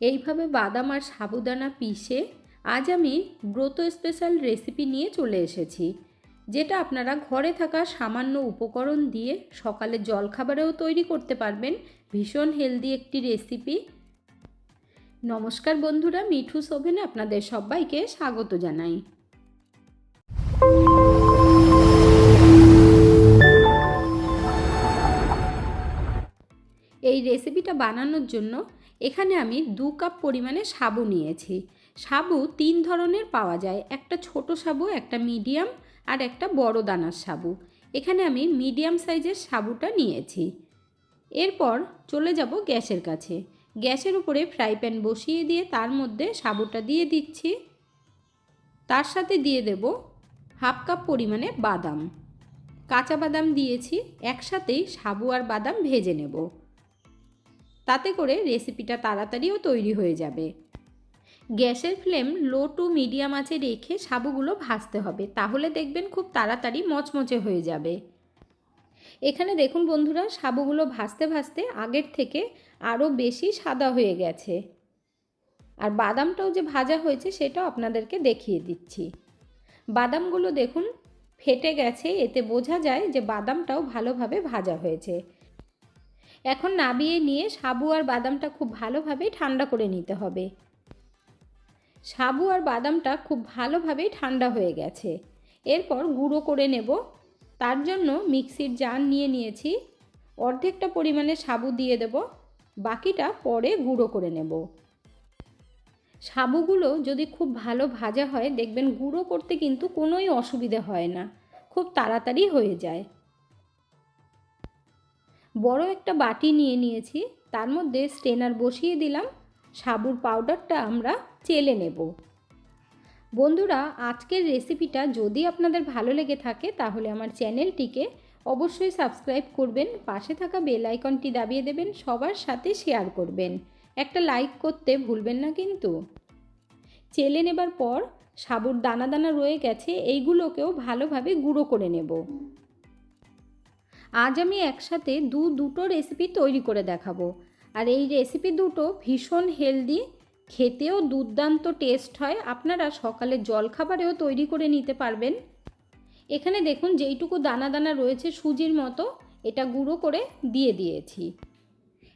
এইভাবে বাদাম আর সাবুদানা পিষে আজ আমি ব্রত স্পেশাল রেসিপি নিয়ে চলে এসেছি, যেটা আপনারা ঘরে থাকা সামান্য উপকরণ দিয়ে সকালে জলখাবারেও তৈরি করতে পারবেন। ভীষণ হেলদি একটি রেসিপি নমস্কার বন্ধুরা, মিঠু সোভেনে আপনাদের সবাইকে স্বাগত জানাই। এই রেসিপিটা বানানোর জন্য এখানে আমি দু কাপ পরিমাণে সাবু নিয়েছি। সাবু তিন ধরনের পাওয়া যায়, একটা ছোট সাবু, একটা মিডিয়াম আর একটা বড় দানার সাবু। এখানে আমি মিডিয়াম সাইজের সাবুটা নিয়েছি। এরপর চলে যাব গ্যাসের কাছে। গ্যাসের উপরে ফ্রাই প্যান বসিয়ে দিয়ে তার মধ্যে সাবুটা দিয়ে দিচ্ছি। তার সাথে দিয়ে দেব হাফ কাপ পরিমাণে বাদাম। কাঁচা বাদাম দিয়েছি, একসাথেই সাবু আর বাদাম ভেজে নেব। তাতে করে রেসিপিটা তাড়াতাড়িও তৈরি হয়ে যাবে। গ্যাসের ফ্লেম লো টু মিডিয়াম আঁচে রেখে সাবুগুলো ভাজতে হবে, তাহলে দেখবেন খুব তাড়াতাড়ি মচমচে হয়ে যাবে। এখানে দেখুন বন্ধুরা, সাবুগুলো ভাজতে ভাজতে আগের থেকে আরও বেশি সাদা হয়ে গেছে। আর বাদামটাও যে ভাজা হয়েছে সেটাও আপনাদেরকে দেখিয়ে দিচ্ছি। বাদামগুলো দেখুন ফেটে গেছে, এতে বোঝা যায় যে বাদামটাও ভালোভাবে ভাজা হয়েছে। এখন নাবিয়ে নিয়ে সাবু আর বাদামটা খুব ভালোভাবে ঠান্ডা করে নিতে হবে। সাবু আর বাদামটা খুব ভালোভাবেই ঠান্ডা হয়ে গেছে। এরপর গুঁড়ো করে নেব। তার জন্য মিক্সির জার নিয়ে নিয়েছি। অর্ধেকটা পরিমাণে সাবু দিয়ে দেব। বাকিটা পরে গুঁড়ো করে নেব। সাবুগুলো যদি খুব ভালো ভাজা হয়, দেখবেন গুঁড়ো করতে কিন্তু কোনোই অসুবিধে হয় না। খুব তাড়াতাড়ি হয়ে যায়। বড় একটা বাটি নিয়ে নিয়েছি, তার মধ্যে স্টেনার বসিয়ে দিলাম, সাবুর পাউডারটা আমরা চেলে নেব। বন্ধুরা, আজকের রেসিপিটা যদি আপনাদের ভালো লেগে থাকে, তাহলে আমার চ্যানেলটিকে অবশ্যই সাবস্ক্রাইব করবেন, পাশে থাকা বেল আইকনটি দাবিয়ে দেবেন, সবার সাথে শেয়ার করবেন। একটা লাইক করতে ভুলবেন না কিন্তু। চেলে নেবার পর সাবুর দানা দানা রয়ে গেছে, এইগুলোকেও ভালোভাবে গুঁড়ো করে নেব। আজ আমি একসাথে দু দুটো রেসিপি তৈরি করে দেখাবো। আর এই রেসিপি দুটো ভীষণ হেলদি খেতেও দুর্দান্ত টেস্ট হয়। আপনারা সকালে জলখাবারেও তৈরি করে নিতে পারবেন। এখানে দেখুন যেইটুকু দানা দানা রয়েছে সুজির মতো, এটা গুঁড়ো করে দিয়ে দিয়েছি।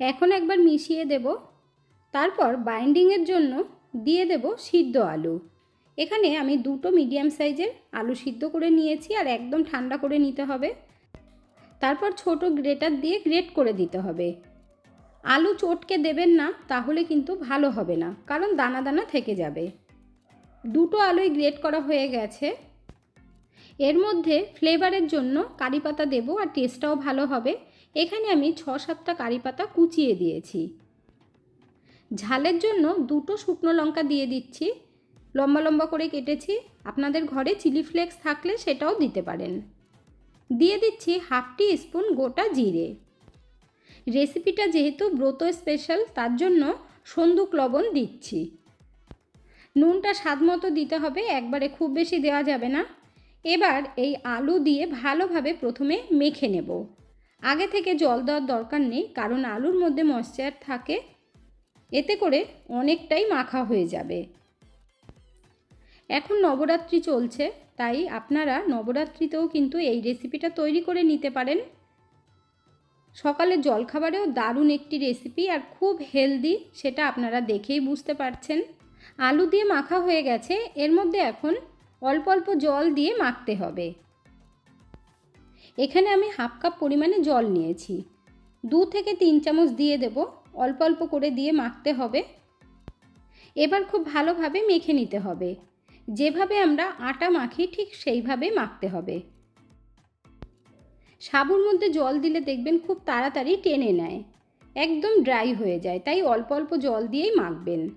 এখন একবার মিশিয়ে দেব। তারপর বাইন্ডিংয়ের জন্য দিয়ে দেব সিদ্ধ আলু। এখানে আমি দুটো মিডিয়াম সাইজের আলু সিদ্ধ করে নিয়েছি আর একদম ঠান্ডা করে নিতে হবে। তারপর ছোট গ্রেটার দিয়ে গ্রেট করে দিতে হবে। আলু চটকে দেবেন না, তাহলে কিন্তু ভালো হবে না, কারণ দানা দানা থেকে যাবে। দুটো আলুই গ্রেট করা হয়ে গেছে। এর মধ্যে ফ্লেভারের জন্য কারি পাতা দেবো আর টেস্টটাও ভালো হবে। এখানে আমি ছ সাতটা কারি পাতা কুচিয়ে দিয়েছি। ঝালের জন্য দুটো শুকনো লঙ্কা দিয়ে দিচ্ছি। লম্বা লম্বা করে কেটেছি। আপনাদের ঘরে চিলি ফ্লেক্স থাকলে সেটাও দিতে পারেন। দিয়ে দিচ্ছি হাফ টি স্পুন গোটা জিরে। রেসিপিটা যেহেতু ব্রত স্পেশাল, তার জন্য সন্দুক লবণ দিচ্ছি। নুনটা স্বাদ মতো দিতে হবে, একবারে খুব বেশি দেওয়া যাবে না। এবার এই আলু দিয়ে ভালোভাবে প্রথমে মেখে নেব। আগে থেকে জল দেওয়ার দরকার নেই, কারণ আলুর মধ্যে ময়েশ্চার থাকে। এতে করে অনেকটাই মাখা হয়ে যাবে। এখন নবরাত্রি চলছে। তাই আপনারা নবরাত্রিতেও কিন্তু এই রেসিপিটা তৈরি করে নিতে পারেন। সকালে জলখাবারেও দারুণ একটি রেসিপি আর খুব হেলদি সেটা আপনারা দেখেই বুঝতে পারছেন। আলু দিয়ে মাখা হয়ে গেছে, এর মধ্যে এখন অল্প অল্প জল দিয়ে মাখতে হবে। এখানে আমি হাফ কাপ পরিমাণে জল নিয়েছি। দু থেকে তিন চামচ দিয়ে দেব, অল্প অল্প করে দিয়ে মাখতে হবে। এবার খুব ভালোভাবে মেখে নিতে হবে। যেভাবে আমরা আটা মাখি, ঠিক সেইভাবে মাখতে হবে। সাবুর মধ্যে জল দিলে দেখবেন খুব তাড়াতাড়ি টেনে নেয়। একদম ড্রাই হয়ে যায়, তাই অল্প অল্প জল দিয়েই মাখবেন।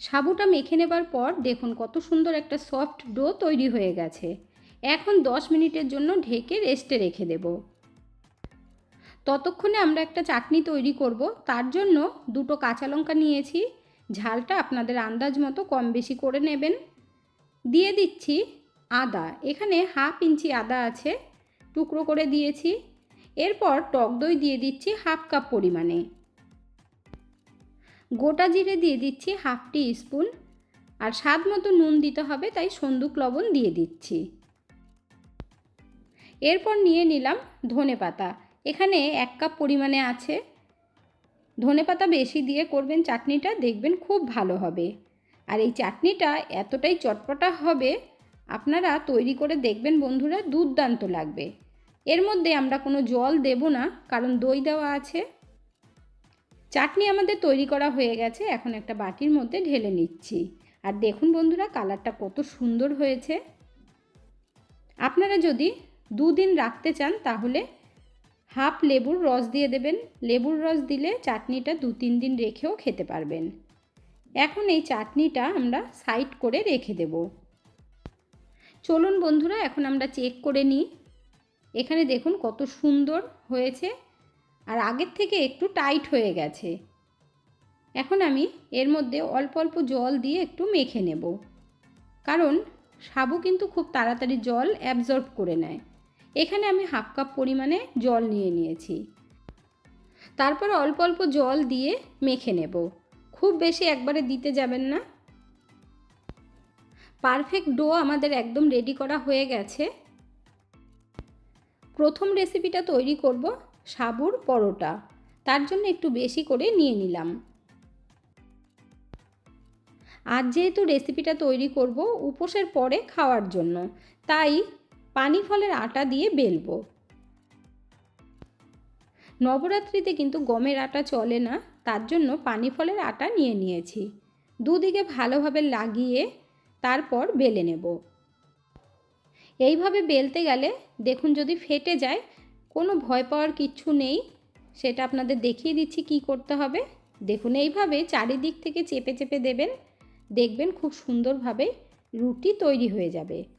সাবুটা মেখে নেবার পর দেখুন কত সুন্দর একটা সফট ডো তৈরি হয়ে গেছে। এখন দশ মিনিটের জন্য ঢেকে রেস্টে রেখে দেব। ততক্ষণে আমরা একটা চাটনি তৈরি করব। তার জন্য দুটো কাঁচা লঙ্কা নিয়েছি ঝালটা আপনাদের আন্দাজ মতো কম বেশি করে নেবেন। দিয়ে দিচ্ছি আদা। এখানে হাফ ইঞ্চি আদা আছে, টুকরো করে দিয়েছি। এরপর টক দই দিয়ে দিচ্ছি হাফ কাপ পরিমাণে। গোটা জিরে দিয়ে দিচ্ছি হাফ টি স্পুন আর স্বাদ মতো নুন দিতে হবে, তাই সন্দুক লবণ দিয়ে দিচ্ছি। এরপর নিয়ে নিলাম ধনে পাতা এখানে এক কাপ পরিমাণে আছে। ধনে পাতা বেশি দিয়ে করবেন চাটনিটা দেখবেন খুব ভালো হবে। আর এই চাটনিটা এতটাই চটপটা হবে, আপনারা তৈরি করে দেখবেন বন্ধুরা দুর্দান্ত লাগবে। এর মধ্যে আমরা কোনো জল দেব না, কারণ দই দেওয়া আছে। চাটনি আমাদের তৈরি করা হয়ে গেছে, এখন একটা বাটির মধ্যে ঢেলে নিচ্ছি। আর দেখুন বন্ধুরা, কালারটা কত সুন্দর হয়েছে। আপনারা যদি দুদিন রাখতে চান তাহলে হাফ লেবুর রস দিয়ে দেবেন। লেবুর রস দিলে চাটনিটা দু তিন দিন রেখেও খেতে পারবেন। এখন এই চাটনিটা আমরা সাইড করে রেখে দেব। চলুন বন্ধুরা, এখন আমরা চেক করে নিই। এখানে দেখুন কত সুন্দর হয়েছে আর আগের থেকে একটু টাইট হয়ে গেছে। এখন আমি এর মধ্যে অল্প অল্প জল দিয়ে একটু মেখে নেব। কারণ সাবু কিন্তু খুব তাড়াতাড়ি জল অ্যাবজর্ব করে নেয়। এখানে আমি হাফ কাপ পরিমাণে জল নিয়ে নিয়েছি। তারপর অল্প অল্প জল দিয়ে মেখে নেব। খুব বেশি একবারে দিতে যাবেন না। পারফেক্ট ডো আমাদের একদম রেডি করা হয়ে গেছে। প্রথম রেসিপিটা তৈরি করব সাবুর পরোটা। তার জন্য একটু বেশি করে নিয়ে নিলাম। আজ যেহেতু রেসিপিটা তৈরি করব উপোসের পরে খাওয়ার জন্য, তাই পানি ফলের আটা দিয়ে বেলবো। নবরাত্রিতে কিন্তু গমের আটা চলে না, তার জন্য পানি ফলের আটা নিয়ে নিয়েছি। দুদিকে ভালোভাবে লাগিয়ে তারপর বেলে নেব। এইভাবে বেলতে গেলে দেখুন যদি ফেটে যায়, কোনো ভয় পাওয়ার কিচ্ছু নেই। সেটা আপনাদের দেখিয়ে দিচ্ছি কি করতে হবে। দেখুন এইভাবে চারিদিক থেকে চেপে চেপে দেবেন। দেখবেন খুব সুন্দরভাবে রুটি তৈরি হয়ে যাবে।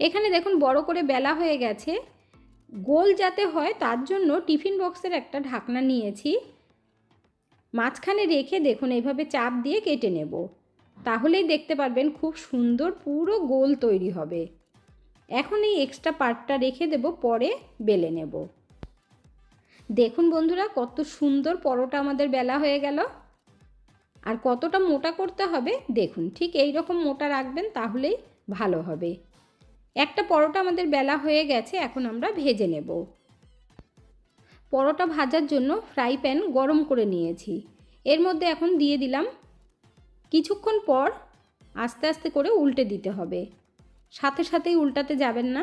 এখানে দেখুন বড় করে বেলা হয়ে গেছে। গোল যাতে হয় তার জন্য টিফিন বক্সের একটা ঢাকনা নিয়েছি। মাঝখানে রেখে দেখুন এইভাবে চাপ দিয়ে কেটে নেব। তাহলেই দেখতে পারবেন খুব সুন্দর পুরো গোল তৈরি হবে। এখন এই এক্সট্রা পার্টটা রেখে দেব, পরে বেলে নেব। দেখুন বন্ধুরা, কত সুন্দর পরোটা আমাদের বেলা হয়ে গেল। আর কতটা মোটা করতে হবে, দেখুন, ঠিক এই রকম মোটা রাখবেন তাহলেই ভালো হবে। একটা পরোটা আমাদের বেলা হয়ে গেছে, এখন আমরা ভেজে নেব। পরোটা ভাজার জন্য ফ্রাই প্যান গরম করে নিয়েছি। এর মধ্যে এখন দিয়ে দিলাম। কিছুক্ষণ পর আস্তে আস্তে করে উল্টে দিতে হবে। সাথে সাথেই উল্টাতে যাবেন না।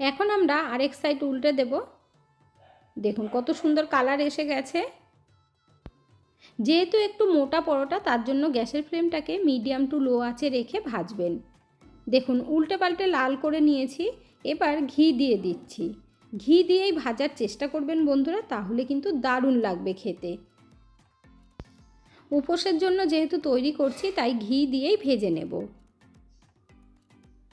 এখন আমরা আরেক সাইড উল্টে দেব। দেখুন কত সুন্দর কালার এসে গেছে। যেহেতু একটু মোটা পরোটা, তার জন্য গ্যাসের ফ্লেমটাকে মিডিয়াম টু লো আঁচে রেখে ভাজবেন। দেখুন, উল্টে পাল্টে লাল করে নিয়েছি, এবার ঘি দিয়ে দিচ্ছি। ঘি দিয়েই ভাজার চেষ্টা করবেন বন্ধুরা, তাহলে কিন্তু দারুণ লাগবে খেতে। উপোসের জন্য যেহেতু তৈরি করছি, তাই ঘি দিয়েই ভেজে নেব।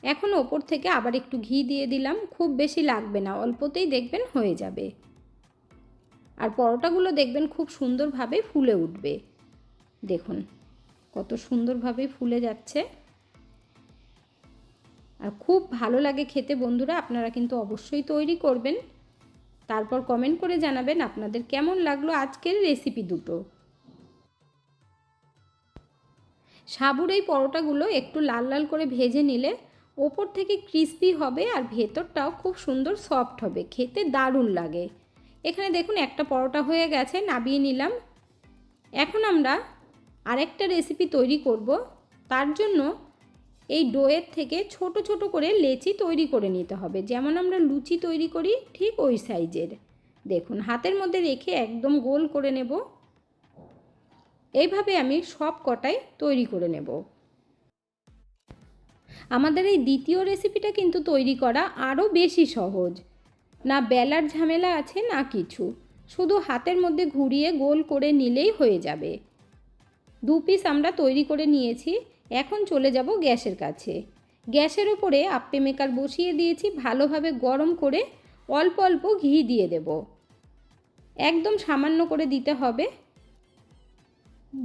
এখন ওপর থেকে আবার একটু ঘি দিয়ে দিলাম, খুব বেশি লাগবে না, অল্পতেই দেখবেন হয়ে যাবে। আর পরোটাগুলো দেখবেন খুব সুন্দরভাবে ফুলে উঠবে। দেখুন, কত সুন্দরভাবে ফুলে যাচ্ছে। আর খুব ভালো লাগে খেতে বন্ধুরা, আপনারা কিন্তু অবশ্যই তৈরি করবেন। তারপর কমেন্ট করে জানাবেন আপনাদের কেমন লাগল আজকের রেসিপি দুটো। সাবুর এই পরোটাগুলো একটু লাল লাল করে ভেজে নিলে ওপর থেকে ক্রিস্পি হবে আর ভেতরটাও খুব সুন্দর সফট হবে, খেতে দারুণ লাগে। এখানে দেখুন একটা পরোটা হয়ে গেছে, নাবিয়ে নিলাম। এখন আমরা আরেকটা রেসিপি তৈরি করব। তার জন্য এই ডোয়ের থেকে ছোট ছোট করে লেচি তৈরি করে নিতে হবে। যেমন আমরা লুচি তৈরি করি ঠিক ওই সাইজের। দেখুন, হাতের মধ্যে রেখে একদম গোল করে নেব। এইভাবে আমি সব কটাই তৈরি করে নেব। আমাদের এই দ্বিতীয় রেসিপিটা কিন্তু তৈরি করা আরও বেশি সহজ। না বেলার ঝামেলা আছে, না কিছু। শুধু হাতের মধ্যে ঘুরিয়ে গোল করে নিলেই হয়ে যাবে। দু পিস আমরা তৈরি করে নিয়েছি। এখন চলে যাব গ্যাসের কাছে। গ্যাসের ওপরে আপ্পে মেকার বসিয়ে দিয়েছি, ভালোভাবে গরম করে অল্প অল্প ঘি দিয়ে দেব। একদম সামান্য করে দিতে হবে।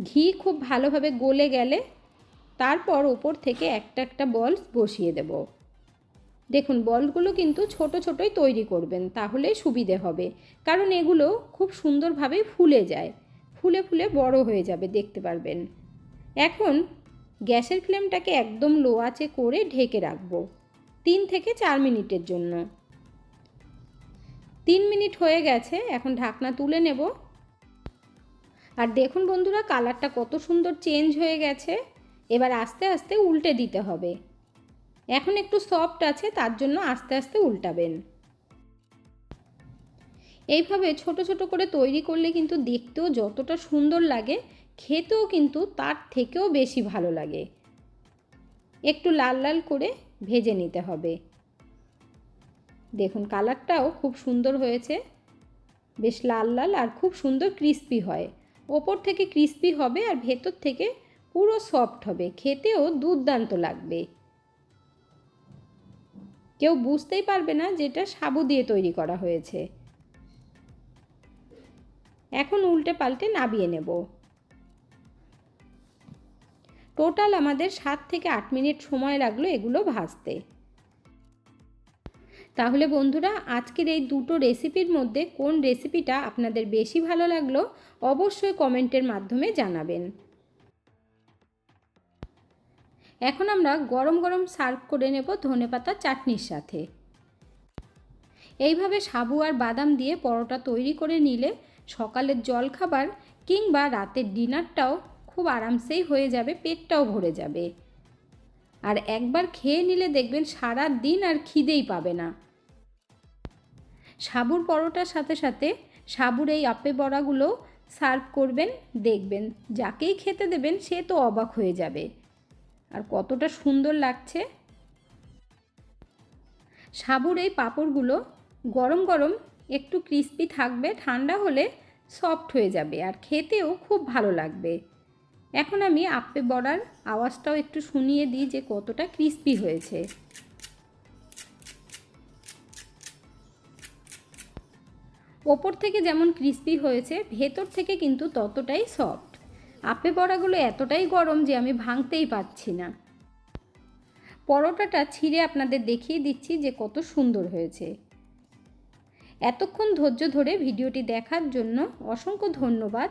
ঘি খুব ভালোভাবে গলে গেলে তারপর ওপর থেকে একটা একটা বলস বসিয়ে দেব। দেখুন বলগুলো কিন্তু ছোট ছোটই তৈরি করবেন তাহলেই সুবিধে হবে। কারণ এগুলো খুব সুন্দরভাবে ফুলে যায়। ফুলে ফুলে বড় হয়ে যাবে, দেখতে পারবেন। এখন গ্যাসের ফ্লেমটাকে একদম লো আঁচে করে ঢেকে রাখব তিন থেকে চার মিনিটের জন্য। তিন মিনিট হয়ে গেছে, এখন ঢাকনা তুলে নেব। আর দেখুন বন্ধুরা, কালারটা কত সুন্দর চেঞ্জ হয়ে গেছে। এবার আস্তে আস্তে উল্টে দিতে হবে। এখন একটু সফট আছে, তার জন্য আস্তে আস্তে উল্টাবেন। এইভাবে ছোট ছোট করে তৈরি করলে কিন্তু দেখতেও যতটা সুন্দর লাগে খেতেও কিন্তু তার থেকেও বেশি ভালো লাগে। একটু লাল লাল করে ভেজে নিতে হবে। দেখুন কালারটাও খুব সুন্দর হয়েছে। বেশ লাল লাল আর খুব সুন্দর ক্রিস্পি হয়। ওপর থেকে ক্রিস্পি হবে আর ভেতর থেকে পুরো সফট হবে। খেতেও দুর্দান্ত লাগবে। কেউ বুঝতেই পারবে না যেটা সাবু দিয়ে তৈরি করা হয়েছে। এখন উল্টে পাল্টে নাবিয়ে নেব। টোটাল আমাদের সাত থেকে আট মিনিট সময় লাগল এগুলো ভাজতে। তাহলে বন্ধুরা, আজকের এই দুটো রেসিপির মধ্যে কোন রেসিপিটা আপনাদের বেশি ভালো লাগল অবশ্যই কমেন্টের মাধ্যমে জানাবেন। এখন আমরা গরম গরম সার্ভ করে নেব ধনেপাতা চাটনির সাথে। এইভাবে সাবু আর বাদাম দিয়ে পরোটা তৈরি করে নিলে সকালের জলখাবার কিংবা রাতের ডিনারটাও খুব আরামসেই হয়ে যাবে, পেটটাও ভরে যাবে। আর একবার খেয়ে নিলে দেখবেন সারা দিন আর খিদেই পাবে না। সাবুর পরোটার সাথে সাথে সাবুর এই আপে বড়াগুলো সার্ভ করবেন, দেখবেন। যাকেই খেতে দেবেন, সে তো অবাক হয়ে যাবে। আর কতটা সুন্দর লাগছে। সাবুর এই পাঁপড়গুলো গরম গরম একটু ক্রিস্পি থাকবে, ঠান্ডা হলে সফট হয়ে যাবে। আর খেতেও খুব ভালো লাগবে। এখন আমি আপে বড়ার আওয়াজটাও একটু শুনিয়ে দিই যে কতটা ক্রিস্পি হয়েছে। ওপর থেকে যেমন ক্রিস্পি হয়েছে, ভেতর থেকে কিন্তু ততটাই সফট আপে বড়াগুলো এতটাই গরম যে আমি ভাঙতেই পারছি না। পরোটাটা ছিঁড়ে আপনাদের দেখিয়ে দিচ্ছি যে কত সুন্দর হয়েছে। এতক্ষণ ধৈর্য ধরে ভিডিওটি দেখার জন্য অসংখ্য ধন্যবাদ।